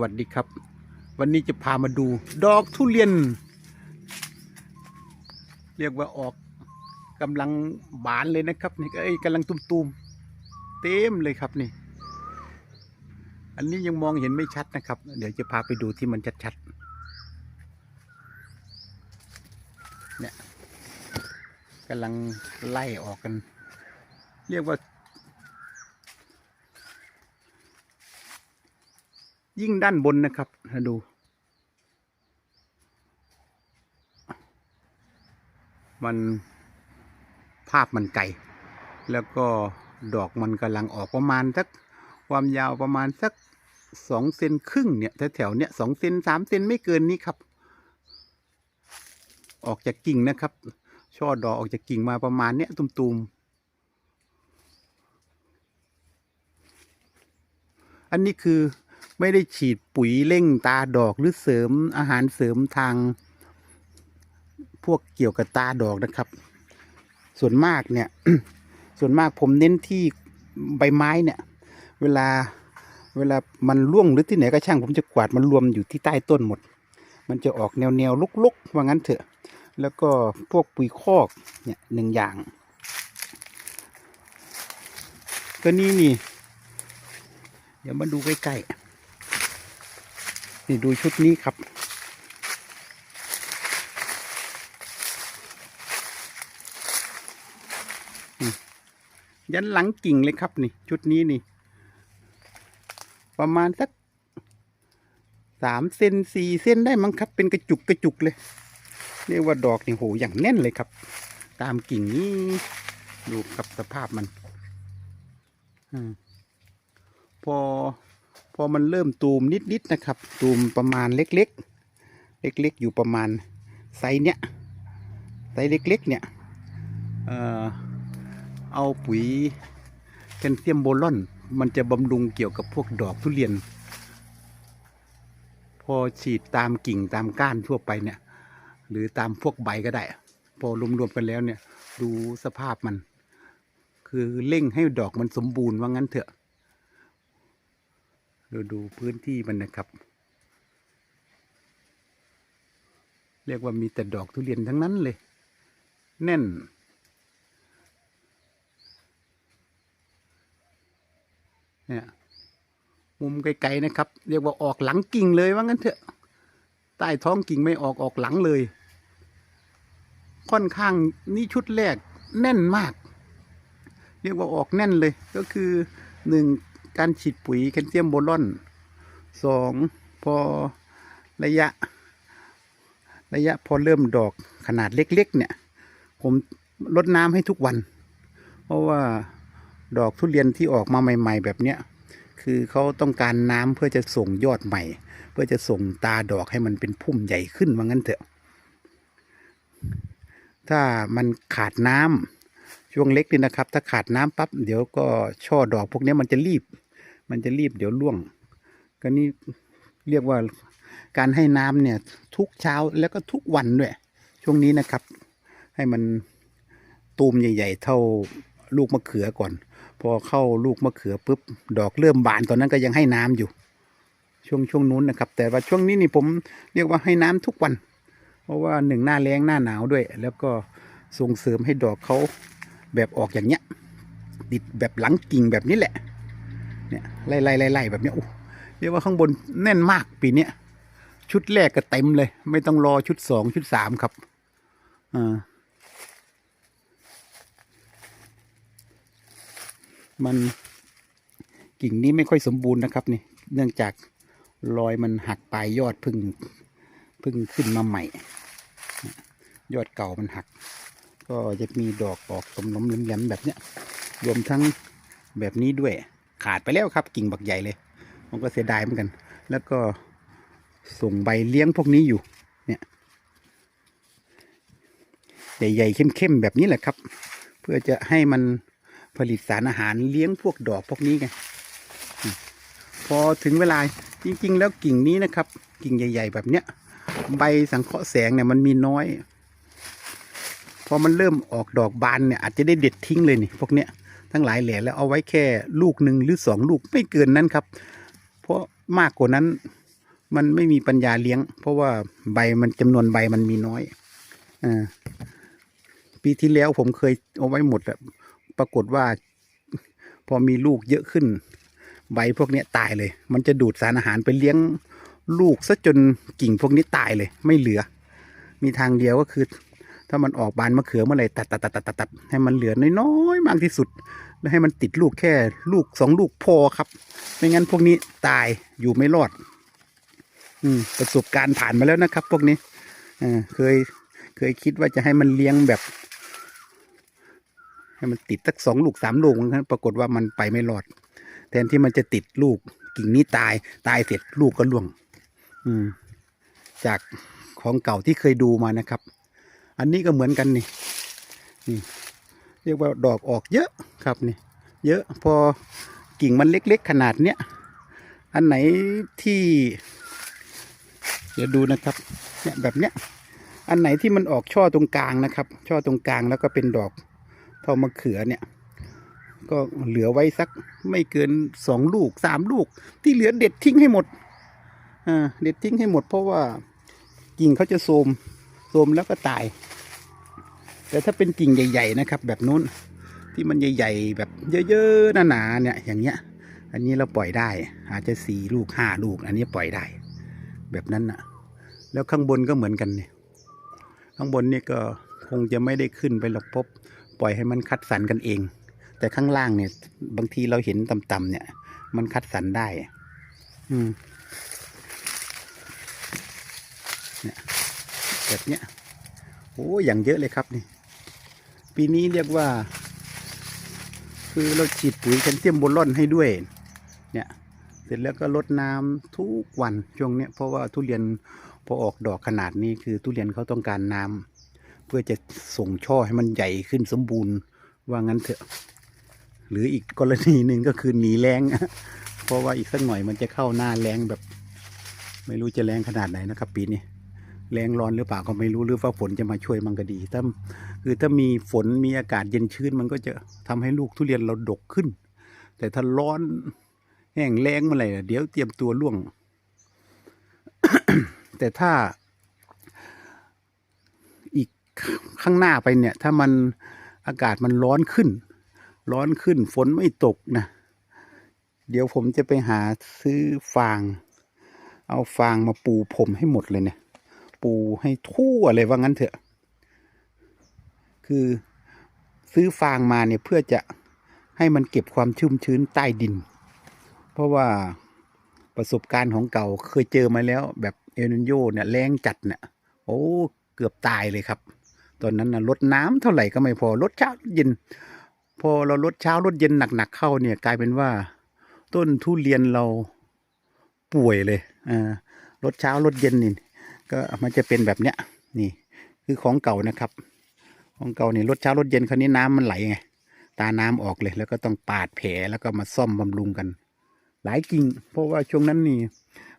วัสดีครับ วันนี้จะพามาดู ดอกทุเรียน เรียกว่าออกกำลังบานเลยนะครับนี่เอ้ยกำลังตุ่มๆเต็มเลยครับนี่ อันนี้ยังมองเห็นไม่ชัดนะครับ เดี๋ยวจะพาไปดูที่มันชัดๆเนี่ยกำลังไล่ออกกัน เรียกว่า ยิ่งด้านบนนะครับถ้าดู มันภาพมันไกล แล้วก็ดอกมันกำลังออกประมาณสักความยาวประมาณสักสองเซนครึ่งเนี่ยแถวๆเนี่ยสองเซนสามเซนไม่เกินนี้ครับ ออกจากกิ่งนะครับ ช่อดอกออกจากกิ่งมาประมาณเนี้ยตุ่มๆ อันนี้คือ ไม่ได้ฉีดปุ๋ยเร่งตาดอกหรือเสริมอาหารเสริมทาง พวกเกี่ยวกับตาดอกนะครับ ส่วนมากเนี่ย ส่วนมากผมเน้นที่ใบไม้เนี่ย เวลาเวลามันร่วงหรือที่ไหนก็ช่างผมจะกวาดมันรวมอยู่ที่ใต้ต้นหมด มันจะออกแนวแนวลุกๆว่างั้นเถอะ แล้วก็พวกปุ๋ยคอกเนี่ยหนึ่งอย่าง ก็นี่นี่ เดี๋ยวมาดูใกล้ๆ นี่ดูชุดนี้ครับ ยันหลังกิ่งเลยครับนี่ ชุดนี้นี่ ประมาณสักสามเซนสี่เซนได้มั้งครับ เป็นกระจุกกระจุกเลย เรียกว่าดอกนี่โหอย่างแน่นเลยครับ ตามกิ่งนี้ ดูครับสภาพมันอมพอ พอมันเริ่มตูมนิดๆนะครับ ตูมประมาณเล็กๆ เล็กๆ อยู่ประมาณไซส์เนี้ยไซส์เล็กๆ เนี่ยเอ่อเอาปุ๋ยแคลเซียมโบลอน มันจะบำรุงเกี่ยวกับพวกดอกทุเรียน พอฉีดตามกิ่งตามก้านทั่วไปเนี่ย หรือตามพวกใบก็ได้ พอรวมๆกันแล้วเนี่ย ดูสภาพมัน คือเร่งให้ดอกมันสมบูรณ์ว่างั้นเถอะ เราดูพื้นที่มันนะครับ เรียกว่ามีแต่ดอกทุเรียนทั้งนั้นเลย แน่น เนี่ยมุมไกลๆนะครับ เรียกว่าออกหลังกิ่งเลยว่างั้นเถอะ ใต้ท้องกิ่งไม่ออกออกหลังเลย ค่อนข้างนี่ชุดแรกแน่นมาก เรียกว่าออกแน่นเลยก็คือหนึ่ง การฉีดปุ๋ยแคลเซียมโบรอนสองพอระยะ ระยะพอเริ่มดอกขนาดเล็กๆ เนี่ย ผมลดน้ำให้ทุกวัน เพราะว่าดอกทุเรียนที่ออกมาใหม่ ๆ แบบเนี้ยคือเขาต้องการน้ำเพื่อจะส่งยอดใหม่ เพื่อจะส่งตาดอกให้มันเป็นพุ่มใหญ่ขึ้นว่างั้นเถอะ ถ้ามันขาดน้ำช่วงเล็กนี่นะครับ ถ้าขาดน้ำปั๊บเดี๋ยวก็ช่อดอกพวกนี้มันจะรีบ มันจะรีบเดี๋ยวร่วง ก็นี่เรียกว่าการให้น้ำเนี่ยทุกเช้าแล้วก็ทุกวันด้วย ช่วงนี้นะครับ ให้มันตูมใหญ่ ๆ เท่าลูกมะเขือก่อน พอเข้าลูกมะเขือปุ๊บดอกเริ่มบานตอนนั้นก็ยังให้น้ำอยู่ ช่วงช่วงนู้นนะครับ แต่ว่าช่วงนี้นี่ผมเรียกว่าให้น้ำทุกวัน เพราะว่าหนึ่งหน้าแรงหน้าหนาวด้วย แล้วก็ส่งเสริมให้ดอกเขาแบบออกอย่างเนี้ยติดแบบหลังกิ่งแบบนี้แหละ เนี่ยไล่ไล่ไล่แบบเนี้ยเรียกว่าข้างบนแน่นมากปีเนี้ยชุดแรกก็เต็มเลย ไม่ต้องรอชุดสองชุดสามครับอ่ามันกิ่งนี้ไม่ค่อยสมบูรณ์นะครับนี่เนื่องจากรอยมันหักปลายยอดพึ่งพึ่งขึ้นมาใหม่ ยอดเก่ามันหัก ก็จะมีดอกออกตมล้มๆแหลมแบบเนี้ยรวมทั้งแบบนี้ด้วย ขาดไปแล้วครับ กิ่งบักใหญ่เลยมันก็เสียดายเหมือนกัน แล้วก็ส่งใบเลี้ยงพวกนี้อยู่ เนี่ยใหญ่ๆเข้มๆแบบนี้แหละครับ เพื่อจะให้มันผลิตสารอาหารเลี้ยงพวกดอกพวกนี้ไงพอถึงเวลาจริง ๆ แล้วกิ่งนี้นะครับ กิ่งใหญ่ ๆ แบบเนี้ยใบสังเคราะห์แสงเนี่ยมันมีน้อย พอมันเริ่มออกดอกบานเนี่ยอาจจะได้เด็ดทิ้งเลยนี่พวกเนี้ย ทั้งหลายแหล่แล้วเอาไว้แค่ลูกหนึ่งหรือสองลูกไม่เกินนั้นครับ เพราะมากกว่านั้นมันไม่มีปัญญาเลี้ยง เพราะว่าใบมันจำนวนใบมันมีน้อยอ่าปีที่แล้วผมเคยเอาไว้หมดอะปรากฏว่า พอมีลูกเยอะขึ้น ใบพวกนี้ตายเลย มันจะดูดสารอาหารไปเลี้ยงลูกซะจนกิ่งพวกนี้ตายเลย ไม่เหลือ มีทางเดียวก็คือ ถ้ามันออกบานมะเขือเมื่อไหร่ตัดตัดตัดตัดตัดให้มันเหลือน้อยๆมากที่สุด แล้วให้มันติดลูกแค่ลูกสองลูกพอครับ ไม่งั้นพวกนี้ตายอยู่ไม่รอด อืม ประสบการณ์ผ่านมาแล้วนะครับ พวกนี้เออเคยเคยคิดว่าจะให้มันเลี้ยงแบบ ให้มันติดสักสองลูกสามลูกนะครับปรากฏว่ามันไปไม่รอด แทนที่มันจะติดลูกกิ่งนี้ตายตายเสร็จลูกก็ร่วง อืม จากของเก่าที่เคยดูมานะครับ อันนี้ก็เหมือนกันนี่นี่ เรียกว่าดอกออกเยอะครับนี่เยอะพอกิ่งมันเล็กๆขนาดเนี้ยอันไหนที่ เดี๋ยวดูนะครับเนี่ยแบบเนี้ยอันไหนที่มันออกช่อตรงกลางนะครับ ช่อตรงกลางแล้วก็เป็นดอกเท่ามะเขือเนี่ย ก็เหลือไว้สักไม่เกินสองลูกสามลูก ที่เหลือเด็ดทิ้งให้หมดอ่าเด็ดทิ้งให้หมดเพราะว่ากิ่งเขาจะโทรมโทรมแล้วก็ตาย แต่ถ้าเป็นกิ่งใหญ่ๆนะครับ แบบนู้นที่มันใหญ่ๆแบบเยอะๆหนาๆเนี่ยอย่างเงี้ย อันนี้เราปล่อยได้ อาจจะสี่ลูกห้าลูก อันนี้ปล่อยได้ แบบนั้นนะแล้วข้างบนก็เหมือนกันเนี่ย ข้างบนนี่ก็คงจะไม่ได้ขึ้นไปหรอกพบ ปล่อยให้มันคัดสรรกันเอง แต่ข้างล่างเนี่ย บางทีเราเห็นต่ำๆเนี่ย มันคัดสรรได้ อืมเนี่ยแบบเนี้ยโอ้อย่างเยอะเลยครับนี่ ปีนี้เรียกว่า คือเราฉีดปุ๋ยแคลเซียมโบรอนให้ด้วย เนี่ย เสร็จแล้วก็รดน้ำทุกวันช่วงเนี้ยเพราะว่าทุเรียนพอออกดอกขนาดนี้คือทุเรียนเขาต้องการน้ำเพื่อจะส่งช่อให้มันใหญ่ขึ้นสมบูรณ์ว่างั้นเถอะ หรืออีกกรณีหนึ่งก็คือหนีแรงเพราะว่าอีกสักหน่อยมันจะเข้าหน้าแรงแบบ ไม่รู้จะแรงขนาดไหนนะครับ ปีนี้แรงร้อนหรือเปล่าก็ไม่รู้หรือว่าฝนจะมาช่วยมันก็ดีถ้า คือถ้ามีฝนมีอากาศเย็นชื้นมันก็จะทำให้ลูกทุเรียนเราดกขึ้น แต่ถ้าร้อนแห้งแล้งเมื่อไหร่เดี๋ยวเตรียมตัวล่วง แต่ถ้าอีกข้างหน้าไปเนี่ย ถ้ามันอากาศมันร้อนขึ้น ร้อนขึ้นฝนไม่ตกนะเดี๋ยวผมจะไปหาซื้อฟาง เอาฟางมาปูผมให้หมดเลยเนี่ย ปูให้ทั่วเลยว่างั้นเถอะ คือซื้อฟางมาเนี่ยเพื่อจะให้มันเก็บความชุ่มชื้นใต้ดิน เพราะว่าประสบการณ์ของเก่าเคยเจอมาแล้วแบบเอลนิโยเนี่ยแรงจัดเนี่ยโอ้เกือบตายเลยครับ ตอนนั้นนะลดน้ำเท่าไหร่ก็ไม่พอลดเช้าเย็น พอเราลดเช้าลดเย็นหนักๆเข้าเนี่ยกลายเป็นว่า ต้นทุเรียนเราป่วยเลยอ่าลดเช้าลดเย็นนี่ก็มันจะเป็นแบบเนี้ยนี่คือของเก่านะครับ ของเก่านี่ลดเช้าลดเย็นคราวนี้น้ำมันไหลไงตาน้ำออกเลย แล้วก็ต้องปาดแผลแล้วก็มาซ่อมบำรุงกัน หลายกิ่ง เพราะว่าช่วงนั้นนี่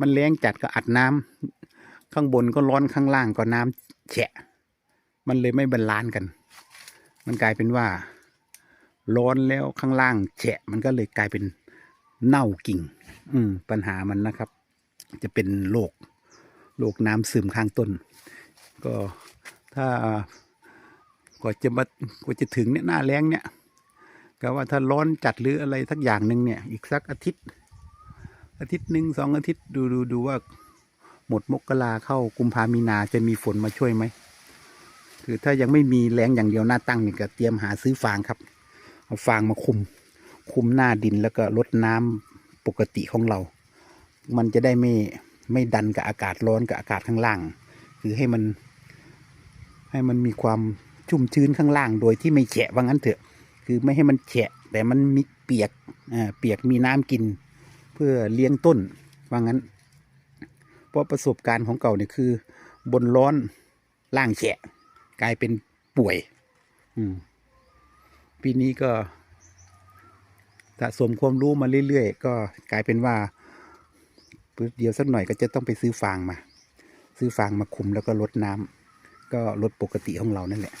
มันแรงจัดก็อัดน้ำข้างบนก็ร้อนข้างล่างก็น้ำแฉะ มันเลยไม่บรรลานกัน มันกลายเป็นว่า ร้อนแล้วข้างล่างแฉะ มันก็เลยกลายเป็นเน่ากิ่ง อืม ปัญหามันนะครับ จะเป็นโรคโรคน้ำซึมข้างต้น ก็ถ้า ก็จะมากว่าจะถึงเนี่ยหน้าแรงเนี่ยก็ว่าถ้าร้อนจัดหรืออะไรสักอย่างหนึ่งเนี่ย อีกสักอาทิตย์ อาทิตย์หนึ่งสองอาทิตย์ดูดูดูว่าหมดมกราเข้ากุมภามีนาจะมีฝนมาช่วยไหมคือถ้ายังไม่มีแรงอย่างเดียวหน้าตั้งนี่ก็เตรียมหาซื้อฟางครับ เอาฟางมาคุม คุมหน้าดินแล้วก็ลดน้ำปกติของเรา มันจะได้ไม่ไม่ดันกับอากาศร้อนกับอากาศข้างล่าง คือให้มันให้มันมีความ ชุ่มชื้นข้างล่างโดยที่ไม่แฉะว่างั้นเถอะ คือไม่ให้มันแฉะ แต่มันมีเปียกอ่าเปียกมีน้ำกิน เพื่อเลี้ยงต้นว่างั้น เพราะประสบการณ์ของเก่าเนี่ยคือ บนร้อนล่างแฉะ กลายเป็นป่วย อืมปีนี้ก็สะสมความรู้มาเรื่อยๆ ก็กลายเป็นว่าเดี๋ยวสักหน่อยก็จะต้องไปซื้อฟางมา ซื้อฟางมาคุมแล้วก็ลดน้ำ ก็ลดปกติของเรานั่นแหละ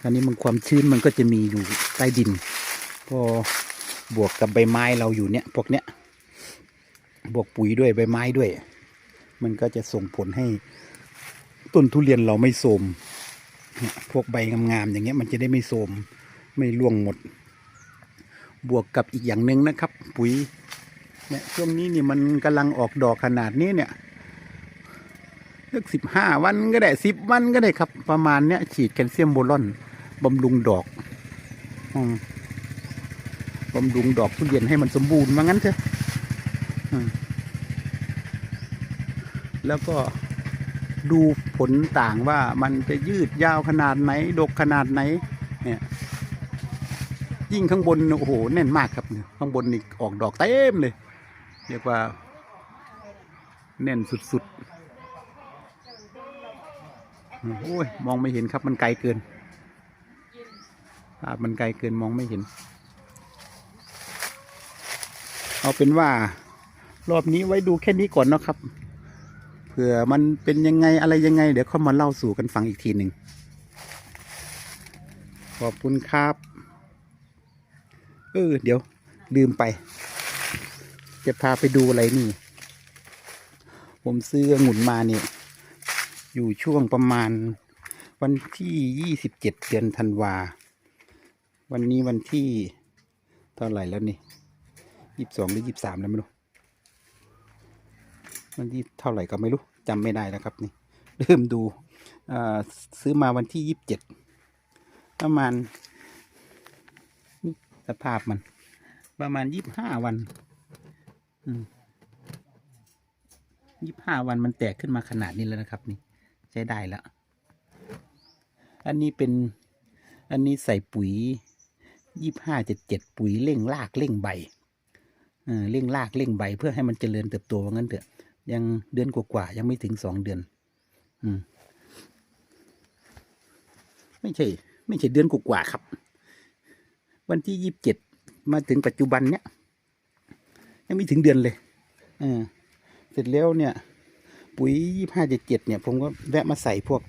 คราวนี้มันความชื้นมันก็จะมีอยู่ใต้ดิน พอบวกกับใบไม้เราอยู่เนี่ยพวกเนี้ยบวกปุ๋ยด้วยใบไม้ด้วย มันก็จะส่งผลให้ต้นทุเรียนเราไม่โทมเนี่ยพวกใบงามๆอย่างเงี้ยมันจะได้ไม่โทมไม่ร่วงหมด บวกกับอีกอย่างหนึ่งนะครับ ปุ๋ยเนี่ยช่วงนี้นี่มันกำลังออกดอกขนาดนี้เนี่ย เลือกสิบห้าวันก็ได้สิบวันก็ได้ครับ ประมาณเนี้ยฉีดแคลเซียมโบรอนบำรุงดอกอบำรุงดอกทุเรียนให้มันสมบูรณ์ว่างั้นเถอะแล้วก็ดูผลต่างว่ามันจะยืดยาวขนาดไหน ดกขนาดไหน เนี่ย ยิ่งข้างบนโอ้โหแน่นมากครับข้างบนนี่ออกดอกเต็มเลย เรียกว่า แน่นสุดๆ โอ้ยมองไม่เห็นครับมันไกลเกินภาพมันไกลเกินมองไม่เห็น เอาเป็นว่า รอบนี้ไว้ดูแค่นี้ก่อนนะครับ เผื่อมันเป็นยังไงอะไรยังไง เดี๋ยวเข้ามาเล่าสู่กันฟังอีกทีหนึ่ง ขอบคุณครับ เออเดี๋ยว ลืมไป จะพาไปดูอะไรนี่ ผมซื้อองุ่นมาเนี่ย อยู่ช่วงประมาณวันที่ยี่สิบเจ็ดเดือนธันวา วันนี้วันที่เท่าไหร่แล้วนี่ยี่สิบสองหรือยี่สิบสามแล้วไม่รู้วันที่เท่าไหร่ก็ไม่รู้จำไม่ได้แล้วครับนี่เริ่มดูซื้อมาวันที่ยี่สิบเจ็ดประมาณสภาพมัน ประมาณยี่บห้าวันยี่บห้าวันมันแตกขึ้นมาขนาดนี้แล้วนะครับนี่ ช้ได้แล้ว อันนี้เป็น อันนี้ใส่ปุ๋ยยี่ห้าเจ็ดเจ็ดปุ๋ยเร่งรากเร่งใบเร่งรากเร่งใบ เพื่อให้มันเจริญเติบโตว่างั้นเถอะ ยังเดือนกว่าๆยังไม่ถึงสองเดือน อืม ไม่ใช่ ไม่ใช่เดือนกว่าๆครับ วันที่ยี่สิบเจ็ดมาถึงปัจจุบันเนี้ยยังไม่ถึงเดือนเลยเออเสร็จแล้วเนี่ย ปุ๋ยยี่ห้าเจ็ดเจ็ดเนี่ยผมก็แวะมาใส่พวก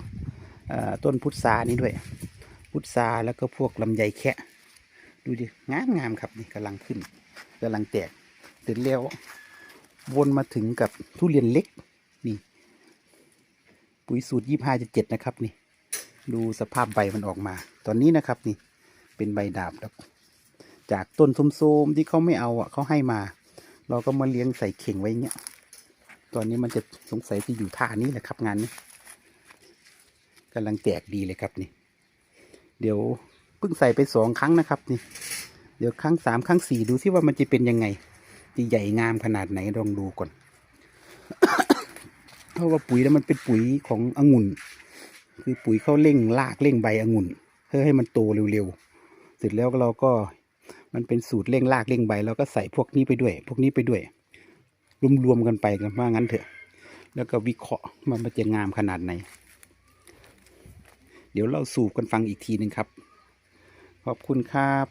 ต้นพุทรานี้ด้วย พุทราแล้วก็พวกลำไยแคะดูดิงามงามครับนี่กำลังขึ้นกำลังแตกเสร็จแล้ววนมาถึงกับทุเรียนเล็กนี่ ปุ๋ยสูตรยี่ห้าเจ็ดเจ็ดนะครับนี่ ดูสภาพใบมันออกมา ตอนนี้นะครับนี่เป็นใบดาบแล้วจากต้นโทมๆที่เขาไม่เอาอะเขาให้มา เราก็มาเลี้ยงใส่เข่งไว้เงี้ย ตอนนี้มันจะสงสัยจะอยู่ท่านี้แหละครับงานนี้กำลังแตกดีเลยครับนี่ เดี๋ยวเพิ่งใส่ไปสองครั้งนะครับนี่ เดี๋ยวครั้งสามครั้งสี่ดูซิว่ามันจะเป็นยังไงจะใหญ่งามขนาดไหนลองดูก่อนเพราะว่าปุ๋ยแล้วมันเป็นปุ๋ยขององุ่น คือปุ๋ยเข้าเร่งรากเร่งใบองุ่นเพื่อให้มันโตเร็วๆเสร็จแล้วเราก็มันเป็นสูตรเร่งรากเร่งใบเราก็ใส่พวกนี้ไปด้วย พวกนี้ไปด้วย รวมๆกันไปกันว่างั้นเถอะ แล้วก็วิเคราะห์มันมันจะงามขนาดไหน เดี๋ยวเราสูบกันฟังอีกทีหนึ่งครับ ขอบคุณครับ